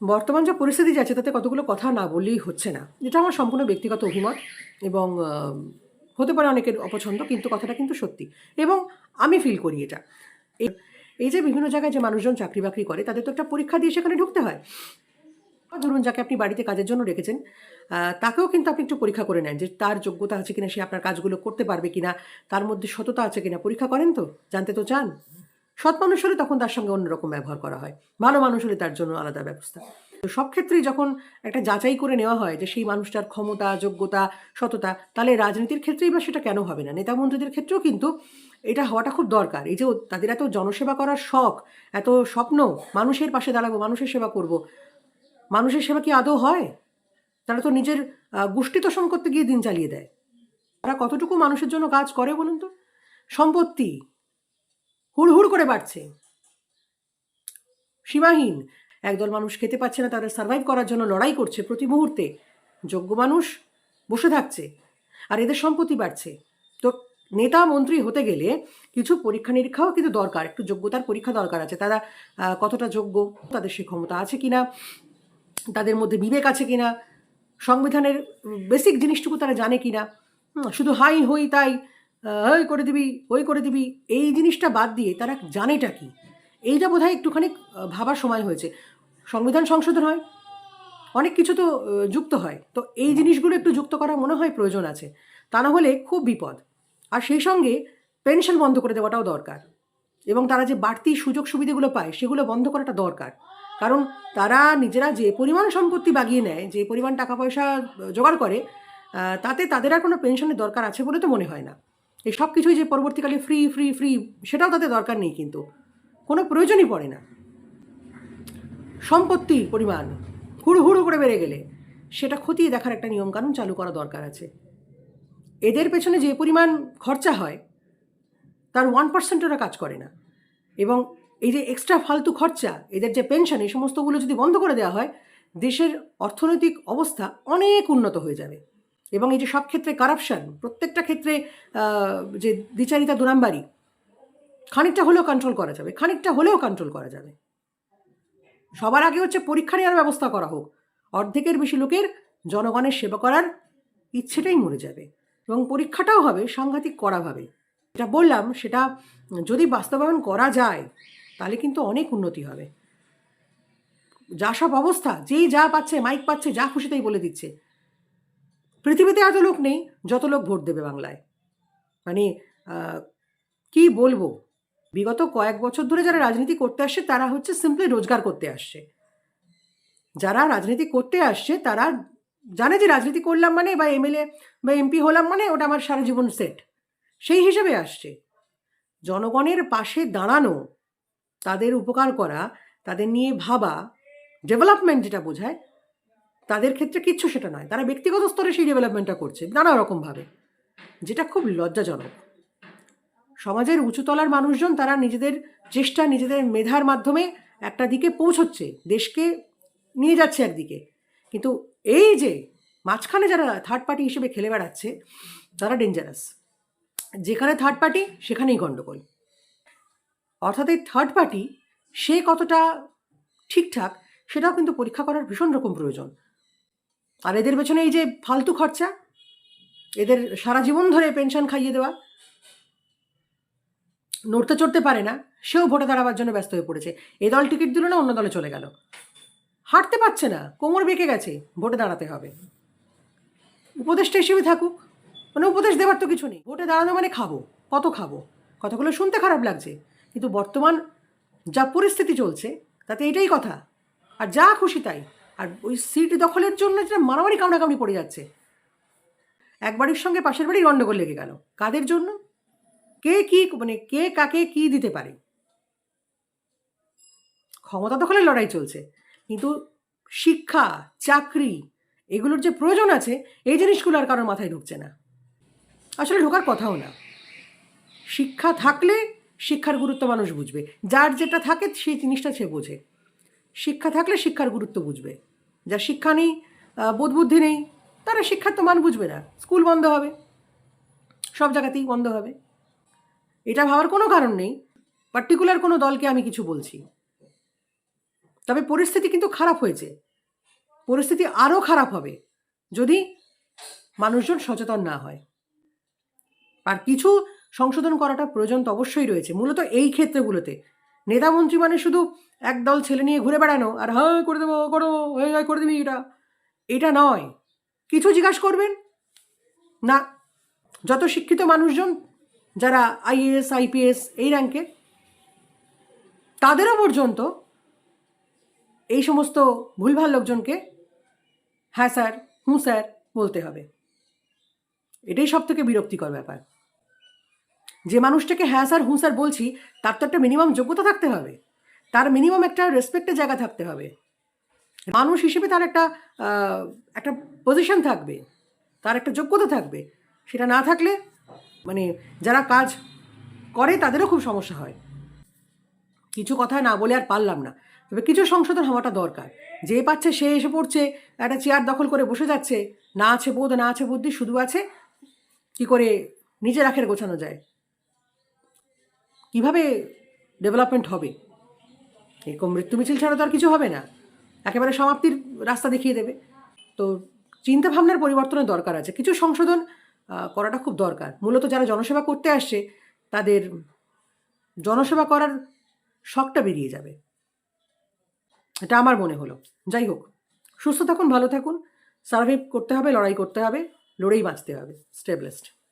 বর্তমান যা পরিস্থিতি যাচ্ছে, তাতে কতগুলো কথা না বললেই হচ্ছে না। এটা আমার সম্পূর্ণ ব্যক্তিগত অভিমত এবং হতে পারে অনেকের অপছন্দ, কিন্তু কথাটা কিন্তু সত্যি। এবং আমি ফিল করি এটা। এই যে বিভিন্ন জায়গায় যে মানুষজন চাকরি বাকরি করে, তাদের তো একটা পরীক্ষা দিয়ে সেখানে ঢুকতে হয়। ধরুন যাকে আপনি বাড়িতে কাজের জন্য রেখেছেন তাকেও কিন্তু আপনি একটু পরীক্ষা করে নেন যে তার যোগ্যতা আছে কিনা, সে আপনার কাজগুলো করতে পারবে কিনা, তার মধ্যে সততা আছে কিনা। পরীক্ষা করেন তো? জানতে তো চান? সৎ মানুষ হলে তখন তার সঙ্গে অন্যরকম ব্যবহার করা হয়। ভালো মানুষ হলে তার জন্য আলাদা ব্যবস্থা। তো সব ক্ষেত্রেই যখন একটা যাচাই করে নেওয়া হয় যে সেই মানুষটার ক্ষমতা, যোগ্যতা, সততা, তাহলে রাজনীতির ক্ষেত্রেই বা সেটা কেন হবে না? নেতা মন্ত্রীদের ক্ষেত্রেও কিন্তু এটা হওয়াটা খুব দরকার। এই যে তাদের এত জনসেবা করার শখ, এত স্বপ্ন, মানুষের পাশে দাঁড়াবো, মানুষের সেবা করব, মানুষের সেবা কি আদৌ হয়? তারা তো নিজের গোষ্ঠী তোষণ করতে গিয়ে দিন চালিয়ে দেয়। তারা কতটুকু মানুষের জন্য কাজ করে বলুন তো? সম্পত্তি হুড়হুড় করে বাড়ছে। সীমাহীন। একদল মানুষ খেতে পাচ্ছে না, তাদের সার্ভাইভ করার জন্য লড়াই করছে প্রতি মুহূর্তে। যোগ্য মানুষ বসে থাকছে, আর এদের সম্পত্তি বাড়ছে। তো নেতা, মন্ত্রী হতে গেলে কিছু পরীক্ষা নিরীক্ষাও কিন্তু দরকার, একটু যোগ্যতার পরীক্ষা দরকার আছে। তারা কতটা যোগ্য, তাদের সে ক্ষমতা আছে কিনা, তাদের মধ্যে বিবেক আছে কিনা, সংবিধানের বেসিক জিনিসটুকু তারা জানে কিনা। শুধু হাই হই তাই ওই করে দিবি, ওই করে দিবি, এই জিনিসটা বাদ দিয়ে তারা জানেটা কি? এইটা বোধহয় একটুখানি ভাবার সময় হয়েছে। সংবিধান সংশোধন হয়, অনেক কিছু তো যুক্ত হয়। তো এই জিনিসগুলো একটু যুক্ত করা মনে হয় প্রয়োজন আছে। তা না হলে খুব বিপদ। আর সেই সঙ্গে পেনশন বন্ধ করে দেওয়াটাও দরকার। এবং তারা যে বাড়তি সুযোগ সুবিধাগুলো পায়, সেগুলো বন্ধ করাটা দরকার। কারণ তারা নিজেরা যে পরিমাণ সম্পত্তি বাগিয়ে নেয়, যে পরিমাণ টাকা পয়সা জোগাড় করে তাতে তাদের আর কোনো পেনশনের দরকার আছে বলে তো মনে হয় না। এই সব কিছুই যে পরবর্তীকালে ফ্রি ফ্রি ফ্রি সেটাও তাদের দরকার নেই কিন্তু। কোনো প্রয়োজনই পড়ে না। সম্পত্তির পরিমাণ হুড়ু হুড়ু করে বেড়ে গেলে সেটা খতিয়ে দেখার একটা নিয়মকানুন চালু করা দরকার আছে। এদের পেছনে যে পরিমাণ খরচা হয়, তার ওয়ান পার্সেন্ট ওরা কাজ করে না। এবং এই যে এক্সট্রা ফালতু খরচা, এদের যে পেনশন এই সমস্তগুলো যদি বন্ধ করে দেওয়া হয়, দেশের অর্থনৈতিক অবস্থা অনেক উন্নত হয়ে যাবে। এবং এই যে সব ক্ষেত্রে কারাপশন প্রত্যেকটা ক্ষেত্রে যে দ্বিচারিতা দুরাম্বারি, খানিকটা হলেও কন্ট্রোল করা যাবে, খানিকটা হলেও কন্ট্রোল করা যাবে। সবার আগে হচ্ছে পরীক্ষা নেওয়ার ব্যবস্থা করা হোক। অর্ধেকের বেশি লোকের জনগণের সেবা করার ইচ্ছেটাই মরে যাবে এবং পরীক্ষাটাও হবে, সাংঘাতিক কড়াভাবে যেটা বললাম, সেটা যদি বাস্তবায়ন করা যায়, তাহলে কিন্তু অনেক উন্নতি হবে। যা সব অবস্থা, যেই যা পাচ্ছে, মাইক পাচ্ছে, যা খুশি তাই বলে দিচ্ছে পৃথিবীতে এত লোক নেই, যত লোক ভোট দেবে বাংলায়। মানে কি বলব? বিগত কয়েক বছর ধরে যারা রাজনীতি করতে আসছে, তারা হচ্ছে সিম্পলি রোজগার করতে আসছে। যারা রাজনীতি করতে আসছে, তারা জানে যে রাজনীতি করলাম মানে বা এমএলএ বা এমপি হলাম মানে ওটা আমার সারা জীবন সেট সেই হিসেবে আসছে। জনগণের পাশে দাঁড়ানো, তাদের উপকার করা, তাদের নিয়ে ভাবা ডেভেলপমেন্ট যেটা বোঝায় তাদের ক্ষেত্রে কিচ্ছু সেটা নয়। তারা ব্যক্তিগত স্তরে সেই ডেভেলপমেন্টটা করছে, নানা রকমভাবে যেটা খুব লজ্জাজনক। সমাজের উঁচুতলার মানুষজন তারা নিজেদের চেষ্টা, নিজেদের মেধার মাধ্যমে একটা দিকে পৌঁছচ্ছে, দেশকে নিয়ে যাচ্ছে একদিকে। কিন্তু এই যে মাঝখানে যারা থার্ড পার্টি হিসেবে খেলে বেড়াচ্ছে, তারা ডেঞ্জারাস যেখানে থার্ড পার্টি সেখানেই গণ্ডগোল অর্থাৎ এই থার্ড পার্টি সে কতটা ঠিকঠাক, সেটাও কিন্তু পরীক্ষা করার ভীষণ রকম প্রয়োজন। আর এদের পেছনে এই যে ফালতু খরচা, এদের সারা জীবন ধরে পেনশন খাইয়ে দেওয়া, নড়তে চড়তে পারে না, সেও ভোটে দাঁড়াবার জন্য ব্যস্ত হয়ে পড়েছে। এ দল টিকিট দিল না, অন্য দলে চলে গেল। হাঁটতে পারছে না, কোমর বেঁকে গেছে, ভোটে দাঁড়াতে হবে। উপদেশটা হিসেবে থাকুক মানে উপদেশ দেওয়ার তো কিছু নেই। ভোটে দাঁড়ানো মানে খাব, কত খাব? কথাগুলো শুনতে খারাপ লাগছে, কিন্তু বর্তমান যা পরিস্থিতি চলছে, তাতে এটাই কথা। আর যা খুশি তাই। আর ওই সিট দখলের জন্য যেটা মারামারি কামড়াকামড়ি পড়ে যাচ্ছে। এক বাড়ির সঙ্গে পাশের বাড়ি গণ্ডগোল লেগে গেল। কাদের জন্য? কে কি মানে কে কাকে কি দিতে পারে? ক্ষমতা দখলের লড়াই চলছে, কিন্তু শিক্ষা, চাকরি, এগুলোর যে প্রয়োজন আছে, এই জিনিসগুলো আর কারোর মাথায় ঢুকছে না। আসলে ঢোকার কথাও না। শিক্ষা থাকলে শিক্ষার গুরুত্ব মানুষ বুঝবে। যার যেটা থাকে, সেই জিনিসটা সে বোঝে। শিক্ষা থাকলে শিক্ষার গুরুত্ব বুঝবে। যার শিক্ষা নেই আহ, বোধ বুদ্ধি নেই তারা শিক্ষার তো মান বুঝবে না। স্কুল বন্ধ হবে সব জায়গাতেই বন্ধ হবে। এটা ভাবার কোনো কারণ নেই পার্টিকুলার কোনো দলকে আমি কিছু বলছি। তবে পরিস্থিতি কিন্তু খারাপ হয়েছে। পরিস্থিতি আরও খারাপ হবে যদি মানুষজন সচেতন না হয়। আর কিছু সংশোধন করাটা প্রয়োজন তো অবশ্যই রয়েছে। মূলত এই ক্ষেত্রগুলোতে নেতা মন্ত্রী মানে শুধু একদল ছেলে নিয়ে ঘুরে বেড়ানো আর হ্যাঁ করে দেবো, করো হয়ে যায় করে দিবি এটা। এটা নয়। কিছু জিজ্ঞাসা করবেন? না। যত শিক্ষিত মানুষজন যারা আইএএস আইপিএস এই র্যাঙ্কে তাদেরও পর্যন্ত এই সমস্ত ভুলভাল লোকজনকে হ্যাঁ স্যার, হুঁ স্যার বলতে হবে। এটাই সব থেকে বিরক্তিকর ব্যাপার। যে মানুষটাকে হ্যাঁ স্যার, হুঁ স্যার বলছি, তার তো একটা মিনিমাম যোগ্যতা থাকতে হবে। তার মিনিমাম একটা রেসপেক্টের জায়গা থাকতে হবে। মানুষ হিসেবে তার একটা একটা পজিশন থাকবে, তার একটা যোগ্যতা থাকবে। সেটা না থাকলে মানে যারা কাজ করে তাদেরও খুব সমস্যা হয়। কিছু কথা না বলে আর পারলাম না। তবে কিছু সংশোধন হওয়াটা দরকার। যে পাচ্ছে সে এসে পড়ছে, একটা চেয়ার দখল করে বসে যাচ্ছে, না আছে বোধ, না আছে বুদ্ধি, শুধু আছে কি করে নিজের আখের গোছানো যায়। কীভাবে ডেভেলপমেন্ট হবে? এরকম মৃত্যু মিছিল ছাড়া তো আর কিছু হবে না। একেবারে সমাপ্তির রাস্তা দেখিয়ে দেবে। তো চিন্তা ভাবনার পরিবর্তনের দরকার আছে। কিছু সংশোধন করাটা খুব দরকার। মূলত যারা জনসেবা করতে আসছে, তাদের জনসেবা করার শখটা বেরিয়ে যাবে। এটা আমার মনে হলো। যাই হোক, সুস্থ থাকুন, ভালো থাকুন। সার্ভাইভ করতে হবে, লড়াই করতে হবে, লড়েই বাঁচতে হবে। স্টেবলেস্ট